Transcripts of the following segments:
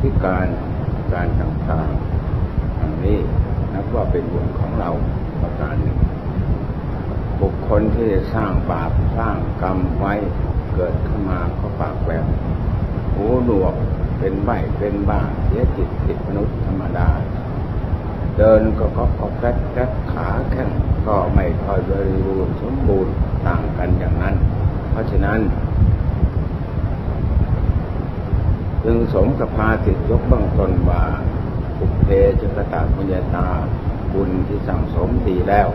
พิการการต่างๆอันนี้นับว่าเป็นบุญของเราประการหนึ่งบุคคลที่สร้างบาปสร้างกรรมไว้เกิดขึ้นมาก็ปากแบบหูหนวกเป็นใบเป็นบ้าเสียจิตติดมนุษย์ธรรมดา เดินก็ก็ก็แคดแคดขาแข้งก็ไม่ค่อยบริบูรณ์สมบูรณ์ต่างกันอย่างนั้น เพราะฉะนั้น จึงสมกับพาติดยกเบื้องต้นว่าอุเพจกตาปุญญาตาบุญที่สั่งสมดีแล้ว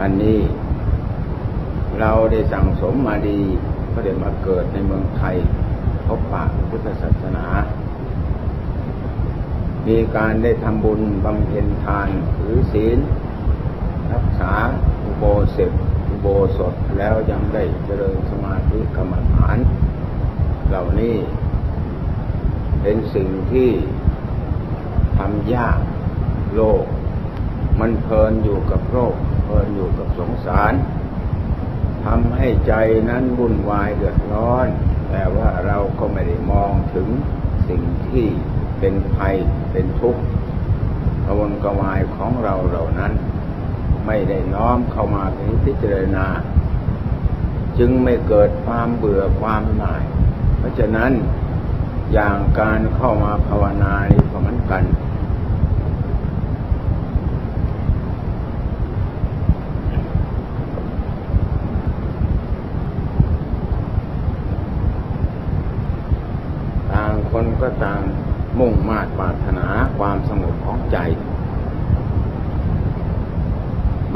อันนี้ เราได้สั่งสมมาดีก็ได้มาเกิดในเมืองไทยพบปะพุทธศาสนา มีการได้ทำบุญบำเพ็ญทานหรือศีล รักษาอุโบสถอุโบสถแล้วยังได้เจริญสมาธิกรรมฐาน เหล่านี้ เป็นสิ่งที่ทำยากโลก มันเพลินอยู่กับโรคเพลินอยู่กับสงสารทำให้ใจนั้นวุ่นวายเดือดร้อน แต่ว่าเราก็ไม่ได้มองถึงสิ่งที่เป็นภัยเป็นทุกข์กวนกวายของเราเหล่านั้น ไม่ได้น้อมเข้ามาพิจารณา จึงไม่เกิดความเบื่อความหน่าย ราะฉะนั้นอย่างการเข้ามาภาวนานี้ก็เหมือนกัน ต่างคนก็ต่างมุ่งมาตรปรารถนาความสงบของใจ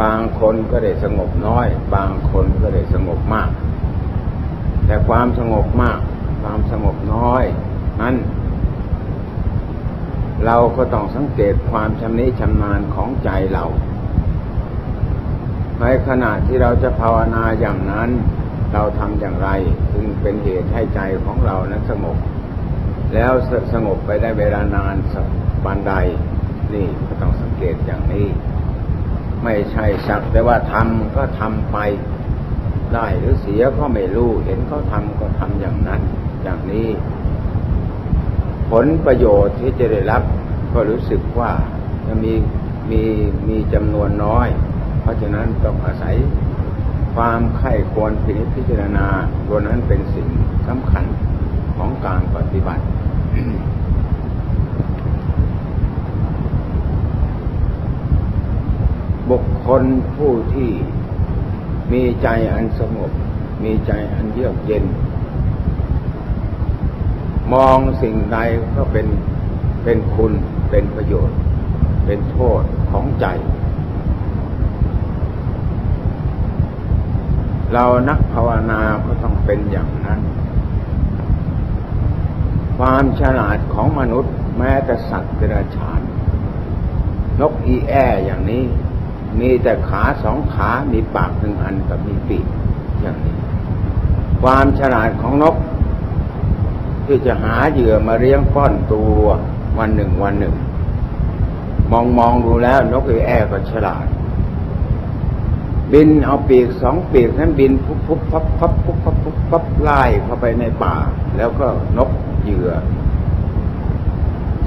บางคนก็ได้สงบน้อย บางคนก็ได้สงบมาก แต่ความสงบมาก ความสงบน้อย นั้น เราก็ต้องสังเกตความชำนิชำนาญของใจเรา ในขณะที่เราจะภาวนาอย่างนั้น เราทำอย่างไรจึงเป็นเหตุให้ใจของเรานั้นสงบ แล้วสงบไปได้เวลานานสักปันใด นี่ก็ต้องสังเกตอย่างนี้ ไม่ใช่สักแต่ว่าทำก็ทำไปได้หรือเสียก็ไม่รู้ เห็นเขาทำก็ทำอย่างนั้น อย่างนี้ ผลประโยชน์ที่จะได้รับ ก็รู้สึกว่าจะมีมีมีจำนวนน้อย เพราะฉะนั้นต้องอาศัยความไข้ควรพินิจพิจารณาตัวนั้นเป็นสิ่งสำคัญของการปฏิบัติ บุคคลผู้ที่มีใจอันสงบ มีใจอันเยือกเย็น มองสิ่งใดก็เป็นเป็นคุณเป็นประโยชน์ เป็นโทษของใจ เรานักภาวนาก็ต้องเป็นอย่างนั้น ความฉลาดของมนุษย์แม้แต่สัตว์เดรัจฉานนกอีแออย่างนี้ มีแต่ขาสองขา มีปากหนึ่งอันกับมีปีกอย่างนี้ ความฉลาดของนก ที่จะหาเหยื่อมาเลี้ยงป้อนตัววันหนึ่งวันหนึ่ง มองมองดูแล้วนกอแอก็ฉลาด บินเอาปีกสองปีกนั้นบินพุบพุบพับพับพุบพับพุบพับไล่เข้าไปในป่า แล้วก็นกเหยื่อ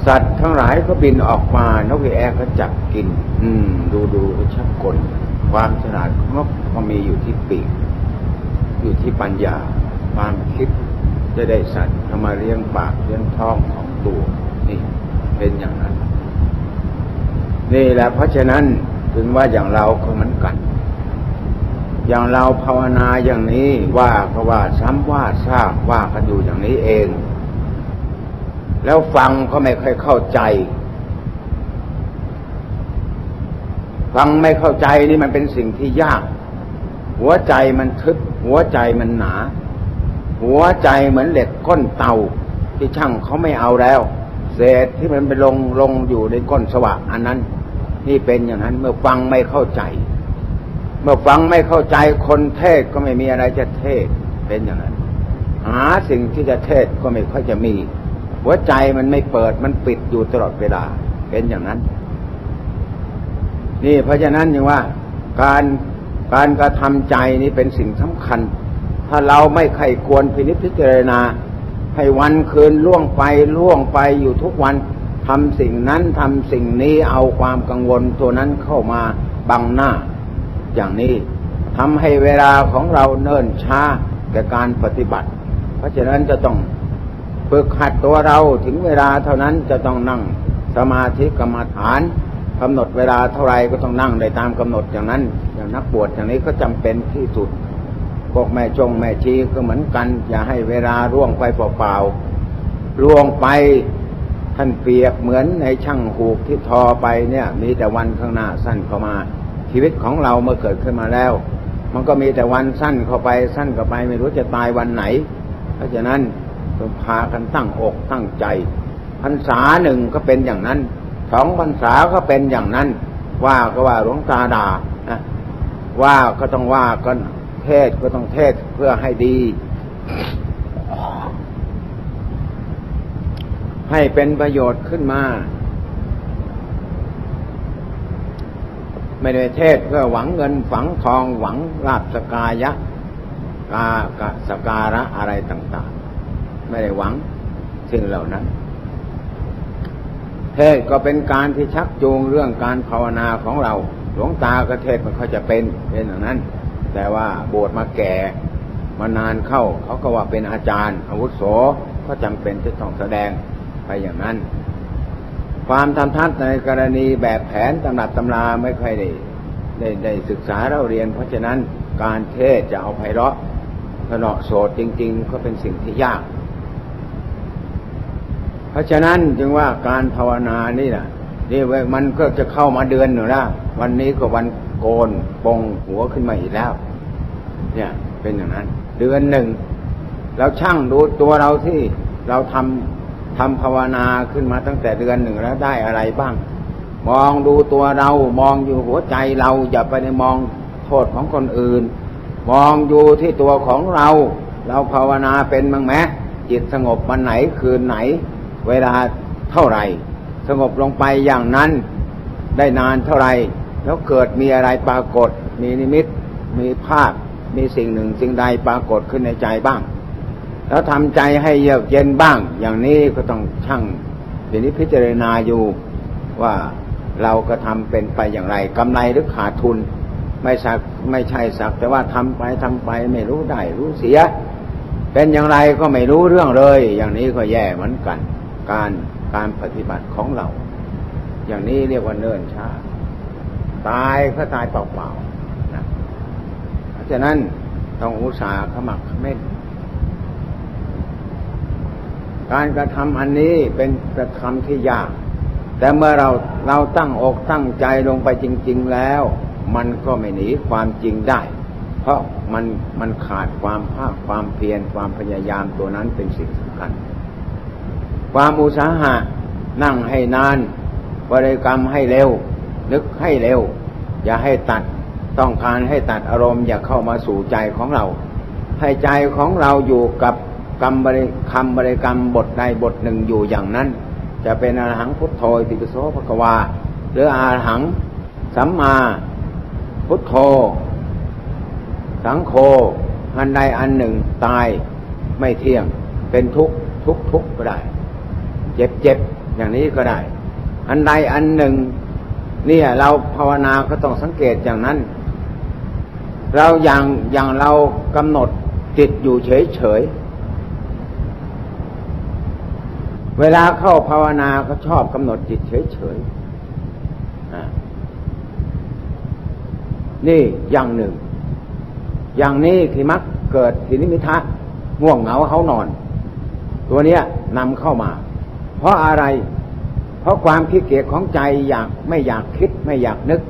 สัตว์ทั้งหลายก็บินออกมานกอแอก็จับกิน อืม ดูดูก็ชักกลความฉลาดของนกก็มีอยู่ที่ปีก อยู่ที่ปัญญาความคิด จะได้สัตว์เอามาเลี้ยงปากเลี้ยงท้องของตัวนี่เป็นอย่างนั้น นี่แหละเพราะฉะนั้นถึงว่าอย่างเราก็เหมือนกัน อย่างเราภาวนาอย่างนี้ว่าก็ว่าซ้ำว่าทราบว่ากันอยู่อย่างนี้เอง แล้วฟังก็ไม่ค่อยเข้าใจ ฟังไม่เข้าใจนี่มันเป็นสิ่งที่ยาก หัวใจมันทึบหัวใจมันหนา หัวใจเหมือนเหล็กก้นเตาที่ช่างเขาไม่เอาแล้ว เศษที่มันไปลงลงอยู่ในก้นสวะอันนั้น นี่เป็นอย่างนั้นเมื่อฟังไม่เข้าใจ เมื่อฟังไม่เข้าใจคนเทศก็ไม่มีอะไรจะเทศเป็นอย่างนั้น หาสิ่งที่จะเทศก็ไม่ค่อยจะมี หัวใจมันไม่เปิดมันปิดอยู่ตลอดเวลาเป็นอย่างนั้น นี่เพราะฉะนั้นอย่างว่าการการกระทำใจนี้เป็นสิ่งสำคัญ ถ้าเราไม่ใครควรพินิจพิจารณา ให้วันคืนล่วงไปล่วงไปอยู่ทุกวันทำสิ่งนั้นทำสิ่งนี้เอาความกังวลตัวนั้นเข้ามาบังหน้า อย่างนี้ทำให้เวลาของเราเนิ่นช้าแก่การปฏิบัติ เพราะฉะนั้นจะต้องฝึกหัดตัวเราถึงเวลาเท่านั้นจะต้องนั่งสมาธิกรรมฐานกำหนดเวลาเท่าไรก็ต้องนั่งได้ตามกำหนดอย่างนั้น อย่างนักบวชอย่างนี้ก็จำเป็นที่สุด พวกแม่จงแม่ชีก็เหมือนกัน อย่าให้เวลาร่วงไปเปล่าๆร่วงไปท่านเปรียบเหมือนในช่างหูกที่ทอไปเนี่ย มีแต่วันข้างหน้าสั้นเข้ามา ชีวิตของเราเมื่อเกิดขึ้นมาแล้ว มันก็มีแต่วันสั้นเข้าไปสั้นเข้าไป ไม่รู้จะตายวันไหน เพราะฉะนั้นต้องพากันตั้งอกตั้งใจพรรษาหนึ่งก็เป็นอย่างนั้นสองพรรษาก็เป็นอย่างนั้น ว่าก็ว่าหลวงตาด่านะว่าก็ต้องว่ากัน เทศก็ต้องเทศเพื่อให้ดี ให้เป็นประโยชน์ขึ้นมา ไม่ได้เทศเพื่อหวังเงินฝังทองหวังลาบสกายะกากสการะอะไรต่าง ๆ ไม่ได้หวังสิ่งเหล่านั้นเทศก็เป็นการที่ชักจูงเรื่องการภาวนาของเรา หลวงตาก็เทศมันเขาจะเป็นเป็นอย่างนั้น แต่ว่าบวชมาแก่มานานเข้า เขาก็ว่าเป็นอาจารย์ อาวุโสก็จำเป็นจะต้องแสดงไปอย่างนั้น ความทำทัศในกรณีแบบแผนตำรับตำราไม่ค่อยได้ได้ได้ศึกษาเราเรียน เพราะฉะนั้นการเทศจะเอาไพเราะถนอโสดจริง ๆ ก็เป็นสิ่งที่ยาก เพราะฉะนั้นจึงว่าการภาวนานี่แหละนี่มันก็จะเข้ามาเดือนหนึ่งล้ววันนี้ก็วัน โกนปงหัวขึ้นมาอีกแล้ว เนี่ย เป็นอย่างนั้น เดือนหนึ่งแล้วช่างดูตัวเราที่เราทำทำภาวนาขึ้นมาตั้งแต่เดือนหนึ่งแล้วได้อะไรบ้าง มองดูตัวเรามองอยู่หัวใจเราอย่าไปในมองโทษของคนอื่น มองอยู่ที่ตัวของเรา เราภาวนาเป็นมั้งไหมจิตสงบวันไหนคืนไหน เวลาเท่าไหร่ สงบลงไปอย่างนั้นได้นานเท่าไหร่ แล้วเกิดมีอะไรปรากฏ มีนิมิต มีภาพ มีสิ่งหนึ่งสิ่งใดปรากฏขึ้นในใจบ้าง แล้วทำใจให้เยือกเย็นบ้าง อย่างนี้ก็ต้องช่างทีนี้พิจารณาอยู่ว่าเราก็ทำเป็นไปอย่างไรกำไรหรือขาดทุน ไม่สักไม่ใช่สัก แต่ว่าทำไปทำไปไม่รู้ได้รู้เสีย เป็นอย่างไรก็ไม่รู้เรื่องเลย อย่างนี้ก็แย่เหมือนกัน การการปฏิบัติของเรา อย่างนี้เรียกว่าเนิ่นช้า ตายก็ตายเปล่าๆนะเพราะฉะนั้นต้องอุตส่าห์ขมักขม้นการกระทำอันนี้เป็นกระทำที่ยาก แต่เมื่อเราเราตั้งอกตั้งใจลงไปจริง ๆแล้ว มันก็ไม่หนีความจริงได้ เพราะมันมันขาดความภาคความเพียรความพยายามตัวนั้นเป็นสิ่งสำคัญ ความอุตสาหะนั่งให้นาน บริกรรมให้เร็ว นึกให้เร็ว อย่าให้ตัด ต้องการให้ตัดอารมณ์อย่าเข้ามาสู่ใจของเรา ให้ใจของเราอยู่กับกรรมบริคำบริกรรมบทใดบทหนึ่งอยู่อย่างนั้น จะเป็นอรหังพุทโธติปโสภควา หรืออรหังสัมมาพุทโธ สังโฆอันใดอันหนึ่งตายไม่เที่ยง เป็นทุกข์ทุกทุกข์ก็ได้ เจ็บเจ็บอย่างนี้ก็ได้ อันใดอันหนึ่ง เนี่ยเราภาวนาก็ต้องสังเกตอย่างนั้น เราอย่างอย่างเรากำหนดจิตอยู่เฉยเฉยเวลาเข้าภาวนาก็ชอบกำหนดจิตเฉยเฉยนี่อย่างหนึ่ง อย่างนี้ที่มักเกิดสินิมิทะง่วงเหงาเขานอน ตัวเนี้ยนำเข้ามา เพราะอะไร เพราะความขี้เกียจของใจอยากไม่อยากคิดไม่อยากนึก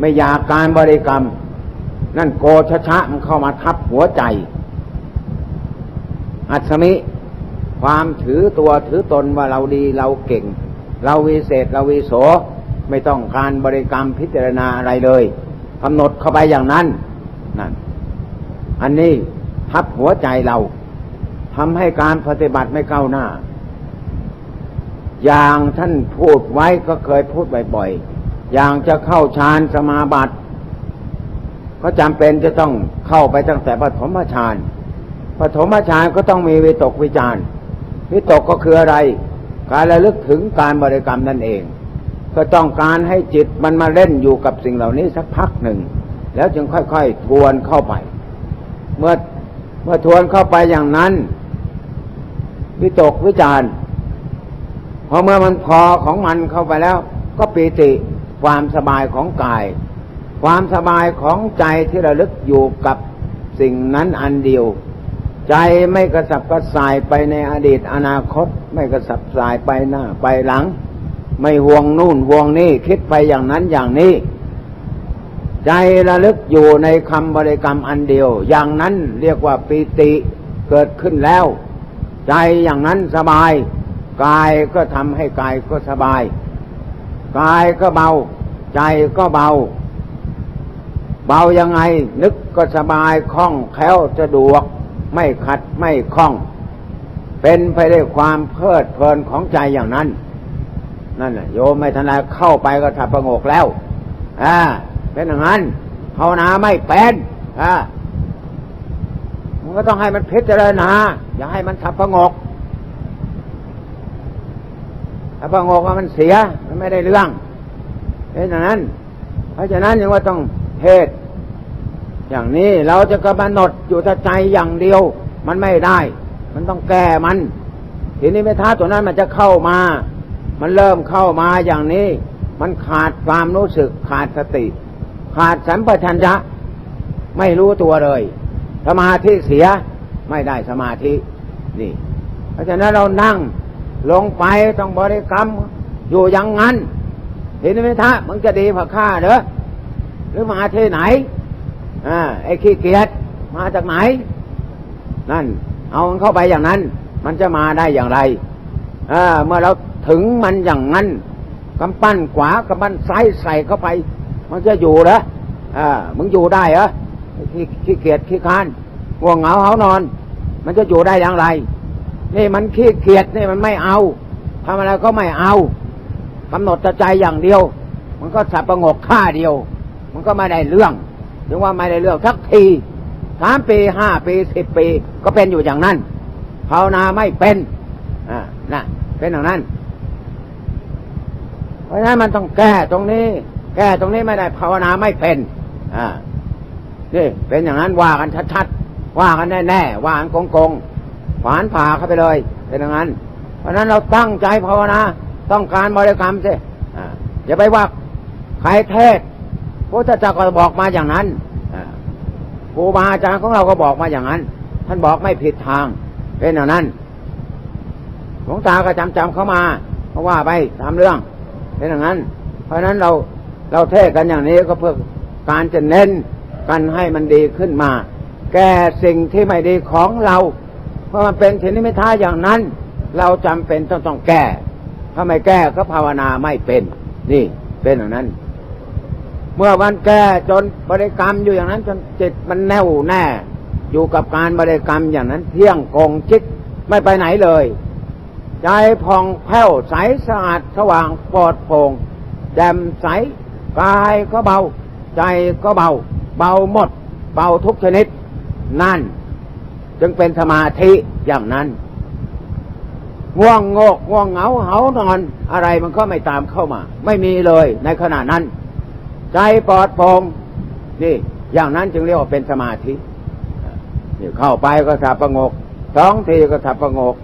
ไม่อยากการบริกรรม นั่นโกชะชะมันเข้ามาทับหัวใจ อัศมิ ความถือตัวถือตนว่าเราดีเราเก่ง เราวิเศษเราวิโสไม่ต้องการบริกรรมพิจารณาอะไรเลยกำหนดเข้าไปอย่างนั้นนั่นอันนี้ทับหัวใจเราทำให้การปฏิบัติไม่ก้าวหน้า อย่างท่านพูดไว้ก็เคยพูดบ่อยๆ อย่างจะเข้าฌานสมาบัติก็จำเป็นจะต้องเข้าไปตั้งแต่ปฐมฌานปฐมฌานก็ต้องมีวิตกวิจารวิตกก็คืออะไร การระลึกถึงการบริกรรมนั่นเอง ก็ต้องการให้จิตมันมาเล่นอยู่กับสิ่งเหล่านี้สักพักหนึ่ง แล้วจึงค่อยๆ ทวนเข้าไป เมื่อเมื่อทวนเข้าไปอย่างนั้น วิตกวิจาร พอเมื่อมันพอของมันเข้าไปแล้ว ก็ปีติความสบายของกาย ความสบายของใจที่ระลึกอยู่กับสิ่งนั้นอันเดียว ใจไม่กระสับกระส่ายไปในอดีตอนาคต ไม่กระสับกระส่ายไปหน้าไปหลัง ไม่ห่วงนู่นห่วงนี่คิดไปอย่างนั้นอย่างนี้ ใจระลึกอยู่ในคำบริกรรมอันเดียว อย่างนั้นเรียกว่าปีติเกิดขึ้นแล้ว ใจอย่างนั้นสบาย กายก็ทำให้กายก็สบาย กายก็เบา ใจก็เบา เบายังไง นึกก็สบายคล่องแคล่วสะดวก ไม่ขัดไม่คล่อง เป็นไปได้วยความเพลิดเพลินของใจอย่างนั้น นั่นแหละโยมไม่ทนไรเข้าไปก็ถับประงกแล้วอ่าเป็นอย่างนั้นภาวนาไม่เป็นอ่ามันก็ต้องให้มันพิจารณา อย่าให้มันถับประงก ถับประงกว่ามันเสียมันไม่ได้เรื่องเป็นอย่างนั้น เพราะฉะนั้นยังว่าต้องเทศอย่างนี้เราจะกำหนดอยู่แต่ใจอย่างเดียว มันไม่ได้ มันต้องแก้มัน ทีนี้ไม่ท้าตัวนั้นมันจะเข้ามา มันเริ่มเข้ามาอย่างนี้ มันขาดความรู้สึกขาดสติ ขาดสัมปชัญญะ ไม่รู้ตัวเลย สมาธิเสียไม่ได้สมาธินี่ เพราะฉะนั้นเรานั่ง ลงไปต้องบริกรรม อยู่อย่างนั้นทีนี้ไม่ท้ามึงจะดีผักข้าเหรอหรือมาที่ไหนอ่าไอ้ขี้เกียจมาจากไหน นั่น เอามันเข้าไปอย่างนั้น มันจะมาได้อย่างไรอ่าเมื่อเราถึงมันอย่างนั้นกำปั้นขวากำปั้นซ้ายใส่เข้าไป มันจะอยู่เหรออ่ามึงอยู่ได้เหรอขี้ขี้เกียจขี้ค้านง่วงเหงาเหานอน มันจะอยู่ได้อย่างไร นี่มันขี้เกียจนี่มันไม่เอาทำอะไรก็ไม่เอากำหนดใจอย่างเดียว มันก็สับประงกค่าเดียว มันก็ไม่ได้เรื่องถึงว่าไม่ได้เรื่องสักทีสามปีห้าปีสิบปีก็เป็นอยู่อย่างนั้นภาวนาไม่เป็นอ่านะเป็นอย่างนั้น เพราะฉะนั้นมันต้องแก้ตรงนี้ แก้ตรงนี้ไม่ได้ภาวนาไม่เป็นอ่านี่เป็นอย่างนั้นว่ากันชัดๆว่ากันแน่ๆว่ากันโกงๆ ฝานผ่าเข้าไปเลยเป็นอย่างนั้น เพราะนั้นเราตั้งใจภาวนาต้องการบริกรรมสิอ่อย่าไปว่าใครเทศพระเจ้าก็บอกมาอย่างนั้นครูบาอาจารย์ของเราก็บอกมาอย่างนั้น ท่านบอกไม่ผิดทางเป็นอย่างนั้นหลวงตาก็จำจำเข้ามา เพราะว่าไปตามเรื่องเป็นอย่างนั้น เพราะฉะนั้นเราเราเทศกันอย่างนี้ก็เพื่อการจะเน้นกันให้มันดีขึ้นมา แก้สิ่งที่ไม่ดีของเรา เพราะมันเป็นสิ่งที่ไม่ท้าอย่างนั้น เราจำเป็นต้องต้องแก้ ถ้าไม่แก้ก็ภาวนาไม่เป็น นี่เป็นอย่างนั้น เมื่อวันแก้จนบริกรรมอยู่อย่างนั้น จนจิตมันแน่วแน่ อยู่กับการบริกรรมอย่างนั้น เที่ยงกงจิตไม่ไปไหนเลยใจผ่องแผ้วใสสะอาดสว่างปลอดโปร่งแจ่มใสกายก็เบา ใจก็เบา เบาหมด เบาทุกชนิด นั่น จึงเป็นสมาธิอย่างนั้นง่วงโงกง่วงเหงาเหานอน อะไรมันก็ไม่ตามเข้ามา ไม่มีเลยในขณะนั้น ใจปลอดโปร่งนี่ อย่างนั้นจึงเรียกว่าเป็นสมาธินี่เข้าไปก็สับประงกสองทีก็สับประงก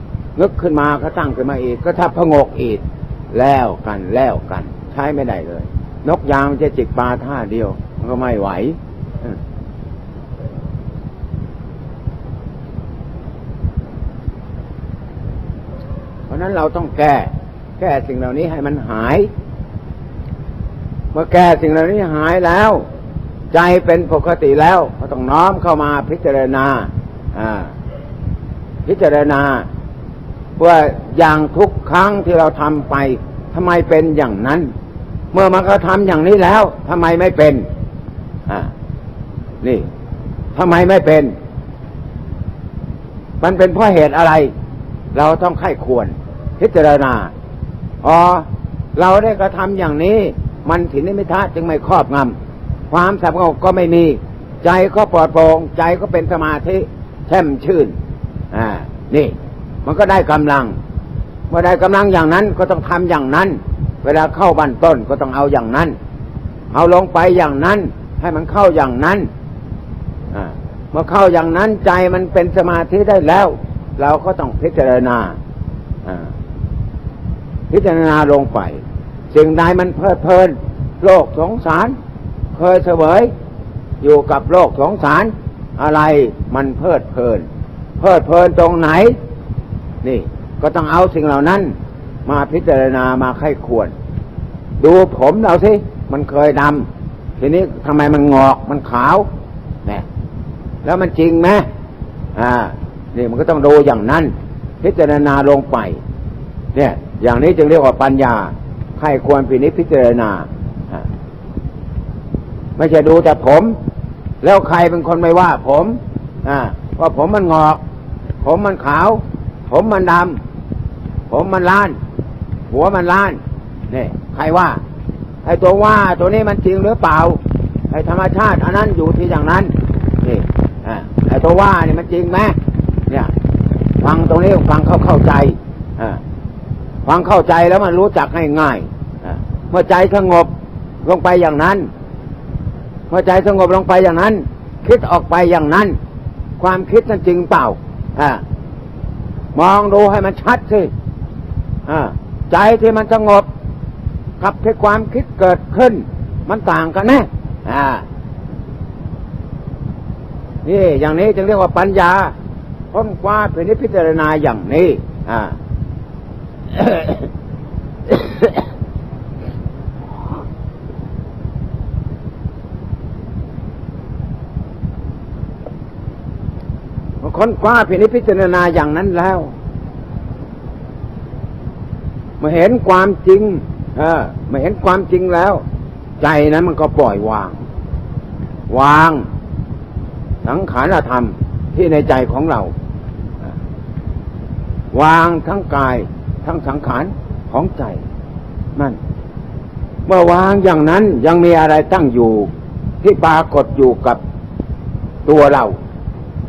นึกขึ้นมาก็ตั้งขึ้นมาอีก ก็ทับพงกอีก แล้วกันแล้วกัน ใช้ไม่ได้เลย นกยางจะจิกปลาท่าเดียว มันก็ไม่ไหว เพราะนั้นเราต้องแก้ แก้สิ่งเหล่านี้ให้มันหาย เมื่อแก้สิ่งเหล่านี้หายแล้ว ใจเป็นปกติแล้วก็ต้องน้อมเข้ามาพิจารณาพิจารณาว่าอย่างทุกครั้งที่เราทำไปทำไมเป็นอย่างนั้น เมื่อมันก็ทำอย่างนี้แล้วทำไมไม่เป็นอ่านี่ทำไมไม่เป็น มันเป็นเพราะเหตุอะไร เราต้องไข้ควร พิจารณา อ๋อ เราได้กระทำอย่างนี้ มันถินิมิทะจึงไม่ครอบงำความสงบก็ไม่มี ใจก็ปลอดโปร่งใจก็เป็นสมาธิแช่มชื่น อ่า นี่ มันก็ได้กำลัง เมื่อได้กำลังอย่างนั้นก็ต้องทำอย่างนั้น เวลาเข้าบันต้นก็ต้องเอาอย่างนั้น เอาลงไปอย่างนั้น ให้มันเข้าอย่างนั้น อ่าเมื่อเข้าอย่างนั้นใจมันเป็นสมาธิได้แล้ว เราก็ต้องพิจารณา พิจารณาลงไปสิ่งใดมันเพลิดเพลิน โลกสงสาร เคยเสวยอยู่กับโลกสงสาร อะไรมันเพลิดเพลิน เพลิดเพลินตรงไหน นี่ ก็ต้องเอาสิ่งเหล่านั้น มาพิจารณามาไข้ควร ดูผมเราสิมันเคยดำทีนี้ทำไมมันงอกมันขาวเนี่ยแล้วมันจริงไหมอ่า นี่มันก็ต้องดูอย่างนั้น พิจารณาลงไป เนี่ย อย่างนี้จึงเรียกว่าปัญญาใครควรพินิจพิจารณาไม่ใช่ดูแต่ผม แล้วใครเป็นคนไม่ว่าผมอ่าว่าผมมันงอก ผมมันขาว ผมมันดำผมมันล้าน หัวมันล้านนี่ใครว่าไอ้ตัวว่าตัวนี้มันจริงหรือเปล่าไอ้ธรรมชาติอันนั้นอยู่ที่อย่างนั้นนี่อ่าไอ้ตัวว่านี่มันจริงไหมเนี่ย ฟังตรงนี้ฟังเข้าเข้าใจอ่า ฟังเข้าใจแล้วมันรู้จักง่ายๆอ่าเมื่อใจสงบลงไปอย่างนั้น เมื่อใจสงบลงไปอย่างนั้น คิดออกไปอย่างนั้น ความคิดนั้นจริงเปล่าอ่ามองดูให้มันชัดสิใจที่มันสงบ กับที่ความคิดเกิดขึ้น มันต่างกันแน่นี่อย่างนี้จึงเรียกว่าปัญญาค้นคว้าเป็นนิพพิจารณาอย่างนี้ อ่า ค้นคว้าพินิจพิจารณาอย่างนั้นแล้วมาเห็นความจริง เออมาเห็นความจริงแล้ว ใจนั้นมันก็ปล่อยวาง วางสังขารธรรมที่ในใจของเรา วางทั้งกาย ทั้งสังขารของใจนั่นเมื่อวางอย่างนั้นยังมีอะไรตั้งอยู่ ที่ปรากฏอยู่กับตัวเรา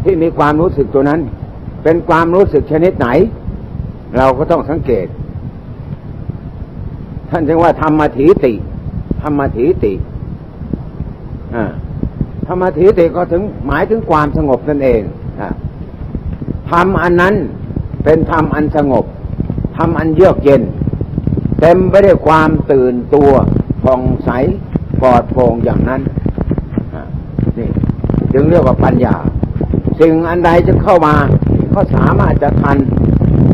ที่มีความรู้สึกตัวนั้น เป็นความรู้สึกชนิดไหน เราก็ต้องสังเกต ท่านจึงว่าธรรมถีติธรรมถีติอ่าธรรมถีติก็ถึงหมายถึงความสงบนั่นเองธรรมอันนั้นเป็นธรรมอันสงบ ธรรมอันเยือกเย็น เต็มไปด้วยความตื่นตัวผ่องใสปลอดโปร่งอย่างนั้นนี่จึงเรียกว่าปัญญา สิ่งอันใดจะเข้ามา ก็สามารถจะทัน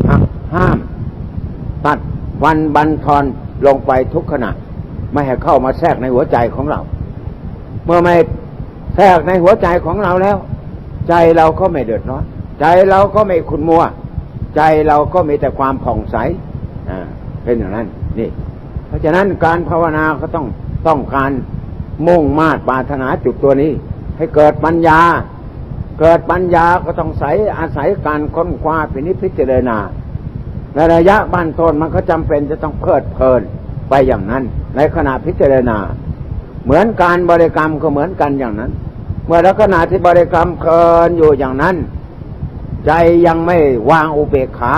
หักห้าม ตัดวันบันทอนลงไปทุกขณะ ไม่ให้เข้ามาแทรกในหัวใจของเรา เมื่อไม่แทรกในหัวใจของเราแล้ว ใจเราก็ไม่เดือดร้อนใจเราก็ไม่ขุนมัว ใจเราก็มีแต่ความผ่องใสอ่าเป็นอย่างนั้น นี่ เพราะฉะนั้นการภาวนาก็ต้องต้องการมุ่งมาตรปรารถนาจุดตัวนี้ ให้เกิดปัญญา เกิดปัญญาก็ต้องใสอาศัยการค้นคว้าพินิจพิจารณาในระยะบันต้นมันก็จำเป็นจะต้องเพลิดเพลินไปอย่างนั้น ในขณะพิจารณา เหมือนการบริกรรมก็เหมือนกันอย่างนั้น เมื่อลักษณะที่บริกรรมเพลินอยู่อย่างนั้น ใจยังไม่วางอุเบกขา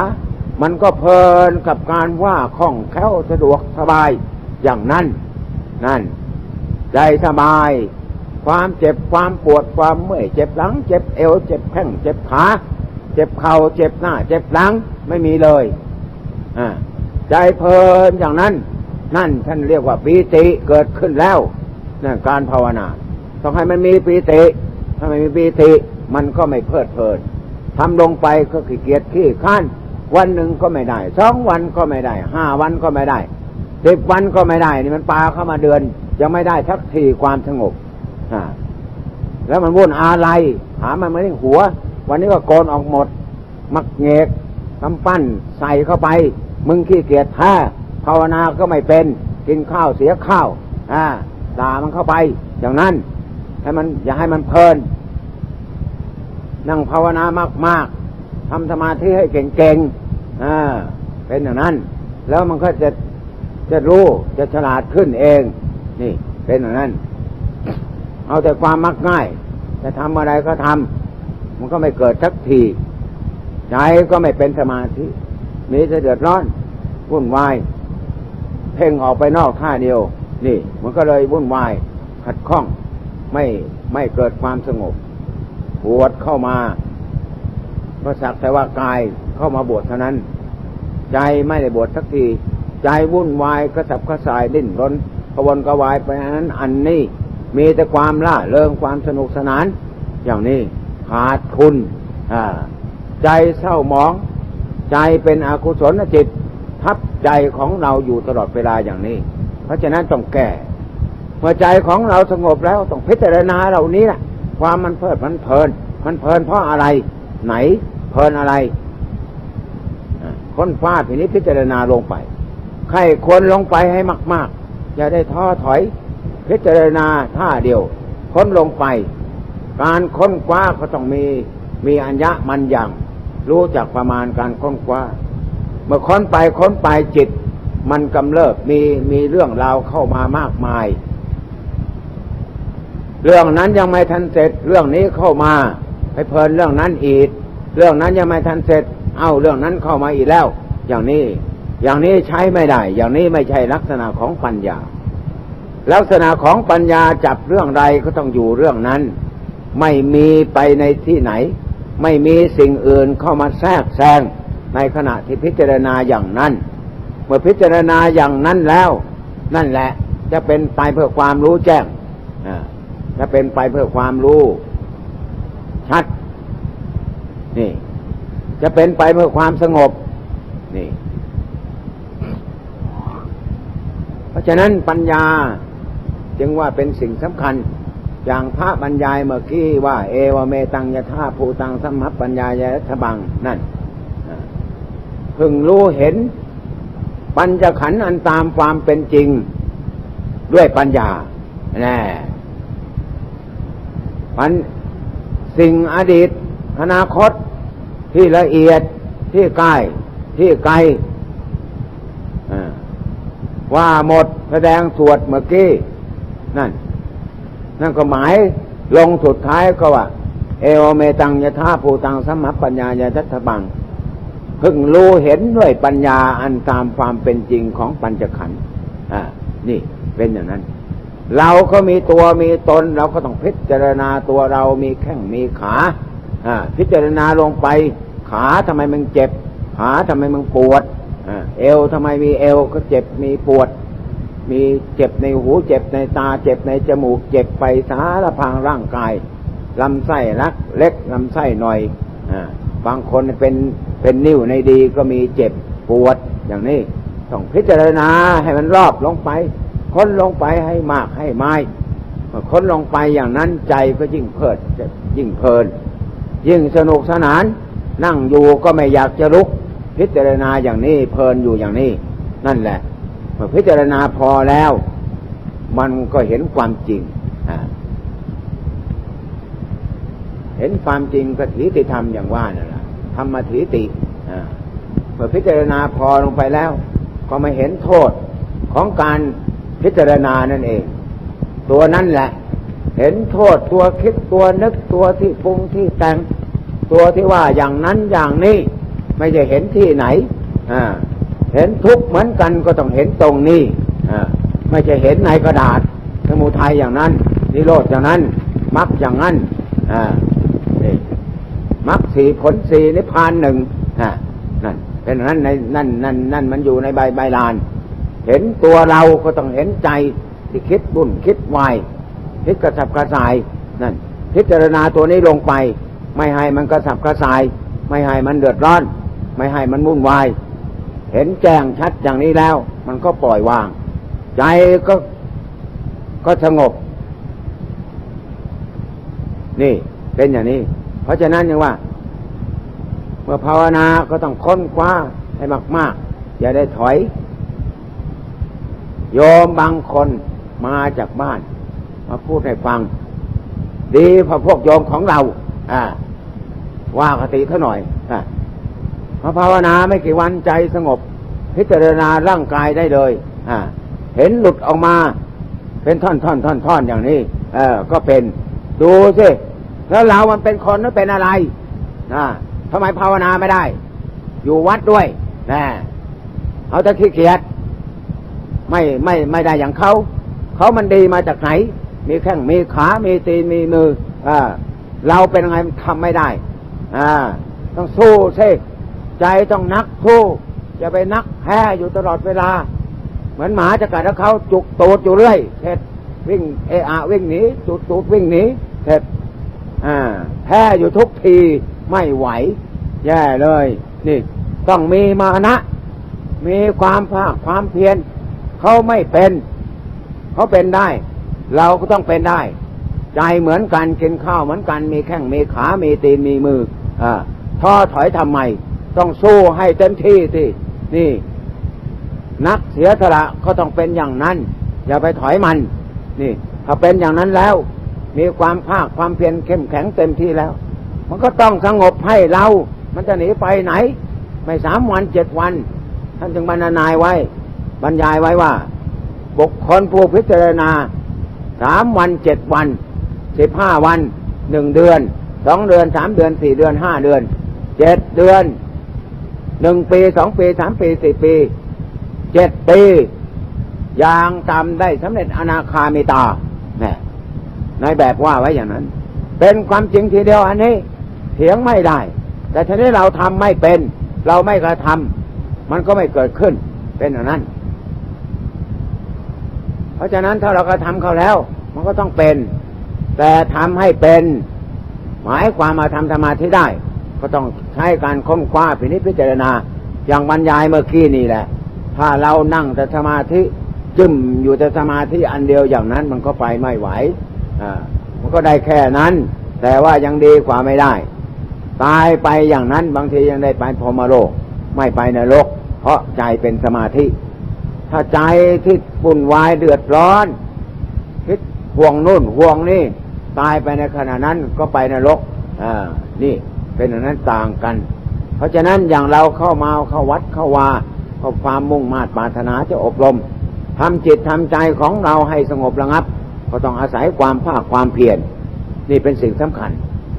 มันก็เพลินกับการว่าคล่องแคล่วสะดวกสบายอย่างนั้น นั่น ใจสบาย ความเจ็บความปวดความเมื่อยเจ็บหลัง เจ็บเอว เจ็บแข้งเจ็บขา เจ็บเข่าเจ็บหน้า เจ็บหลังไม่มีเลยอ่าใจเพลินอย่างนั้น นั่นท่านเรียกว่าปีติเกิดขึ้นแล้วนั่นการภาวนา ต้องให้มันมีปีติ ถ้าไม่มีปีติ มันก็ไม่เพลิดเพลิน ทำลงไปก็ขี้เกียจขี้ข้านวันหนึ่งก็ไม่ได้สองวันก็ไม่ได้ห้าวันก็ไม่ได้สิบวันก็ไม่ได้ นี่มันปลาเข้ามาเดือนยังไม่ได้ทักทีความสงบอ่าแล้วมันวุ่นอะไรหามันไม่ได้หัว วันนี้ก็โกนออกหมด มักเงกกำปั้นใส่เข้าไป มึงขี้เกียจแท้ภาวนาก็ไม่เป็น กินข้าวเสียข้าวอ่าด่ามันเข้าไป อย่างนั้น ให้มันอย่าให้มันเพลิน นั่งภาวนามากๆทำสมาธิให้เก่งๆอ่าเป็นอย่างนั้น แล้วมันก็จะจะรู้จะฉลาดขึ้นเอง นี่ เป็นอย่างนั้น เอาแต่ความมักง่าย จะทำอะไรก็ทำมันก็ไม่เกิดสักทีใจก็ไม่เป็นสมาธิ มีแต่เดือดร้อนวุ่นวาย เพ่งออกไปนอกท่าเดียว นี่ มันก็เลยวุ่นวายขัดข้องไม่ไม่เกิดความสงบ ปวดเข้ามาก็สักแต่ว่ากายเข้ามาบวชเท่านั้น ใจไม่ได้บวชสักที ใจวุ่นวายกระสับกระส่ายดิ้นรนกระวนกระวายไปอันนั้นอันนี้มีแต่ความล่าเริงความสนุกสนาน อย่างนี้ขาดทุนใจเศร้าหมอง ใจเป็นอกุศลจิต ทับใจของเราอยู่ตลอดเวลาอย่างนี้ เพราะฉะนั้นต้องแก้เมื่อใจของเราสงบแล้วต้องพิจารณาเหล่านี้แหละ ความมันเพลิดมันเพลิน มันเพลินเพราะอะไร ไหน เพลินอะไรค้นฟ้าทีนี้พิจารณาลงไปใครควรลงไปให้มาก ๆ อย่าได้ท้อถอย พิจารณาท่าเดียว ค้นลงไป การค้นคว้าก็ต้องมีมีอัญญะมันอย่างรู้จักประมาณการค้นคว้า เมื่อค้นไปค้นไปจิต มันกำเริบมีมีเรื่องราวเข้ามามากมาย เรื่องนั้นยังไม่ทันเสร็จ เรื่องนี้เข้ามา ไปเพลินเรื่องนั้นอีก เรื่องนั้นยังไม่ทันเสร็จ เอาเรื่องนั้นเข้ามาอีกแล้ว อย่างนี้ อย่างนี้ใช้ไม่ได้ อย่างนี้ไม่ใช่ลักษณะของปัญญา ลักษณะของปัญญาจับเรื่องใดก็ต้องอยู่เรื่องนั้น ไม่มีไปในที่ไหน ไม่มีสิ่งอื่นเข้ามาแทรกแซงในขณะที่พิจารณาอย่างนั้น เมื่อพิจารณาอย่างนั้นแล้ว นั่นแหละ จะเป็นไปเพื่อความรู้แจ้ง จะเป็นไปเพื่อความรู้ ชัด นี่ จะเป็นไปเพื่อความสงบ นี่ เพราะฉะนั้นปัญญาจึงว่าเป็นสิ่งสำคัญ อย่างพระบรรยายเมื่อกี้ว่า เอวเมตังยะธาภูตังสัมมัปปัญญายะทบังนั่นพึงรู้เห็น ปัญจขันธ์อันตามความเป็นจริง ด้วยปัญญาแน่ มันสิ่งอดีต อนาคตที่ละเอียดที่ใกล้ที่ไกลว่าหมดแสดงสวดเมื่อกี้ นั่น นั่นก็หมายลงสุดท้ายก็ว่า เอวเมตังยะธาภูตังสมัปปัญญายะทัตบังพึงรู้เห็นด้วยปัญญาอันตามความเป็นจริงของปัญจขันธ์อ่า นี่เป็นอย่างนั้น เราก็มีตัวมีตน เราก็ต้องพิจารณาตัวเรามีแข้งมีขาพิจารณาลงไป ขาทำไมมึงเจ็บ ขาทำไมมึงปวดเอวทำไมมีเอวก็เจ็บมีปวด มีเจ็บในหูเจ็บในตาเจ็บในจมูก เจ็บไปสารพังร่างกายลำไส้รักเล็กลำไส้หน่อยอบางคนเป็นเป็นนิ้วในดีก็มีเจ็บปวดอย่างนี้ต้องพิจารณาให้มันรอบลงไป ค้นลงไปให้มากให้ไม้ค้นลงไปอย่างนั้นใจก็ยิ่งเพลิดยิ่งเพลิน ยิ่งสนุกสนาน นั่งอยู่ก็ไม่อยากจะลุก พิจารณาอย่างนี้เพลินอยู่อย่างนี้ นั่นแหละเมื่อพิจารณาพอแล้ว มันก็เห็นความจริงเห็นความจริงก็ถีติธรรมอย่างว่านั่นแหละธรรมถีติเมื่อพิจารณาพอลงไปแล้ว ก็ไม่เห็นโทษของการ พิจารณานั่นเอง ตัวนั้นแหละ เห็นโทษตัวคิดตัวนึกตัวที่ปรุงที่แต่ง ตัวที่ว่าอย่างนั้นอย่างนี้ ไม่จะเห็นที่ไหนอ่าเห็นทุกเหมือนกันก็ต้องเห็นตรงนี้อ่าไม่จะเห็นในกระดาษสมุทัยอย่างนั้นนิโรธอย่างนั้นมรรคอย่างนั้นอ่านี่มรรคสี่ผลสี่นิพพานหนึ่งนั่นเป็นนั้นในนั่นนั่นนั่นมันอยู่ในใบใบลาน เห็นตัวเราก็ต้องเห็นใจที่คิดบุญคิดวายคิดกระสับกระส่ายนั่นพิจารณาตัวนี้ลงไป ไม่ให้มันกระสับกระส่าย ไม่ให้มันเดือดร้อน ไม่ให้มันวุ่นวาย เห็นแจ้งชัดอย่างนี้แล้ว มันก็ปล่อยวาง ใจก็ก็สงบ นี่เป็นอย่างนี้ เพราะฉะนั้นยังว่า เมื่อภาวนาก็ต้องค้นคว้าให้มาก ๆ อย่าได้ถอย โยมบางคนมาจากบ้าน มาพูดให้ฟัง ดีพอพวกโยมของเรา อ่า ว่าคติเท่าหน่อยอะพอภาวนาไม่กี่วันใจสงบ พิจารณาร่างกายได้เลย อ่า เห็นหลุดออกมา เป็นท่อนท่อนท่อนท่อนอย่างนี้ เออ ก็เป็น ดูสิแล้วเรามันเป็นคนหรือเป็นอะไรอ่าทำไมภาวนาไม่ได้ อยู่วัดด้วยนะเอาแต่ขี้เกียจ ไม่ไม่ไม่ได้อย่างเขาเขามันดีมาจากไหน มีแข้งมีขา มีตีนมีมืออ่าเราเป็นไงทำไม่ได้ อ่า ต้องสู้สิใจต้องนักสู้อย่าไปนักแพ้อยู่ตลอดเวลา เหมือนหมาจะกัดแล้วเขาจุกตูดอยู่เรื่อยเสร็จวิ่งเออะวิ่งหนีจุดตูดวิ่งหนีเสร็จอ่าแพ้อยู่ทุกทีไม่ไหว แย่เลย นี่ ต้องมีมานะ มีความภาคความเพียร เขาไม่เป็นเขาเป็นได้ เราก็ต้องเป็นได้ ใจเหมือนกันกินข้าวเหมือนกันมีแข้งมีขา มีตีนมีมืออ่าท้อถอยทำไม ต้องสู้ให้เต็มที่ที่นี่ นักเสียสละก็ต้องเป็นอย่างนั้น อย่าไปถอยมัน นี่ ถ้าเป็นอย่างนั้นแล้ว มีความภาคความเพียรเข้มแข็งเต็มที่แล้ว มันก็ต้องสงบให้เรา มันจะหนีไปไหน ไม่สามวันเจ็ดวัน ท่านจึงบรรณายไว้ บรรยายไว้ว่า บุคคลผู้พิจารณาสามวันเจ็ดวันสิบห้าวันหนึ่งเดือนสองเดือนสามเดือนสี่เดือนห้าเดือนเจ็ดเดือนหนึ่งปีสองปีสามปีสี่ปีเจ็ดปีอย่างต่ำได้สำเร็จอนาคามิตาเนี่ยในแบบว่าไว้อย่างนั้น เป็นความจริงทีเดียวอันนี้เถียงไม่ได้ แต่ทีนี้เราทำไม่เป็น เราไม่กระทำมันก็ไม่เกิดขึ้นเป็นอย่างนั้น เพราะฉะนั้นถ้าเรากระทำเขาแล้ว มันก็ต้องเป็น แต่ทำให้เป็น หมายความมาทำสมาธิได้ ก็ต้องใช้การค้นคว้าพินิจพิจารณา อย่างบรรยายเมื่อกี้นี่แหละ ถ้าเรานั่งแต่สมาธิจึมอยู่แต่สมาธิอันเดียวอย่างนั้นมันก็ไปไม่ไหวอ่ามันก็ได้แค่นั้น แต่ว่ายังดีกว่าไม่ได้ ตายไปอย่างนั้นบางทียังได้ไปพรมโลก ไม่ไปนรก เพราะใจเป็นสมาธิ ถ้าใจที่ปุ่นวายเดือดร้อน คิดห่วงนู่นห่วงนี่ ตายไปในขณะนั้นก็ไปนรกอ่านี่เป็นอย่างนั้นต่างกัน เพราะฉะนั้นอย่างเราเข้ามาเข้าวัดเข้าวาเข้าความมุ่งมาตรปรารถนาจะอบรมทำจิตทำใจของเราให้สงบระงับ ก็ต้องอาศัยความภาคความเพียรนี่เป็นสิ่งสำคัญ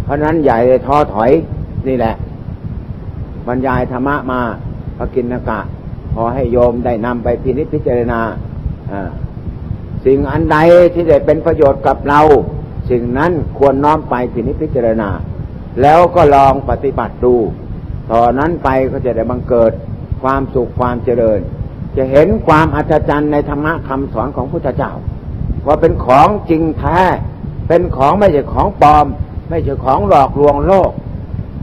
เพราะฉะนั้นอย่ท้อถอยนี่แหละ บรรยายธรรมะมาพระกินกะ ขอให้โยมได้นำไปพินิจพิจารณาสิ่งอันใดที่ได้เป็นประโยชน์กับเรา สิ่งนั้นควรน้อมไปพินิจพิจารณา แล้วก็ลองปฏิบัติดูต่อนนั้นไปก็จะได้บังเกิดความสุขความเจริญ จะเห็นความอัศจรรย์ในธรรมะคำสอนของพุทธเจ้า ว่าเป็นของจริงแท้ เป็นของไม่ใช่ของปลอม ไม่ใช่ของหลอกลวงโลก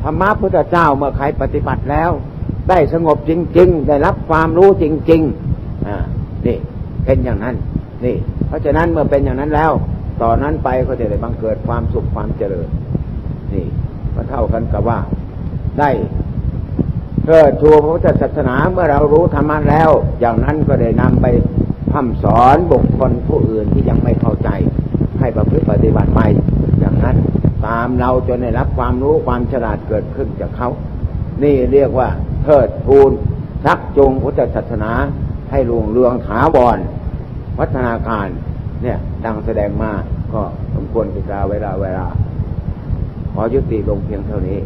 ธรรมะพุทธเจ้าเมื่อใครปฏิบัติแล้ว ได้สงบจริง ๆ ได้รับความรู้จริงๆอ่านี่เป็นอย่างนั้น นี่ เพราะฉะนั้นเมื่อเป็นอย่างนั้นแล้ว ต่อนนั้นไปก็จะได้บังเกิดความสุขความเจริญ นี่ก็เท่ากันกับว่า ได้เกิดชูพระพุทธศาสนาเมื่อเรารู้ธรรมะแล้ว อย่างนั้นก็ได้นำไปพร่ำสอนบุคคลผู้อื่นที่ยังไม่เข้าใจ ให้ประพฤติปฏิบัติไปอย่างนั้นตามเราจนได้รับความรู้ความฉลาดเกิดขึ้นจากเขา นี่เรียกว่า เทิดทูนชักจูงพุทธศาสนาให้ลุงเรืองถาวรวัฒนาการ เนี่ยดังแสดงมาก็สมควรกิจาเวลาเวลา ขอยุติลงเพียงเท่านี้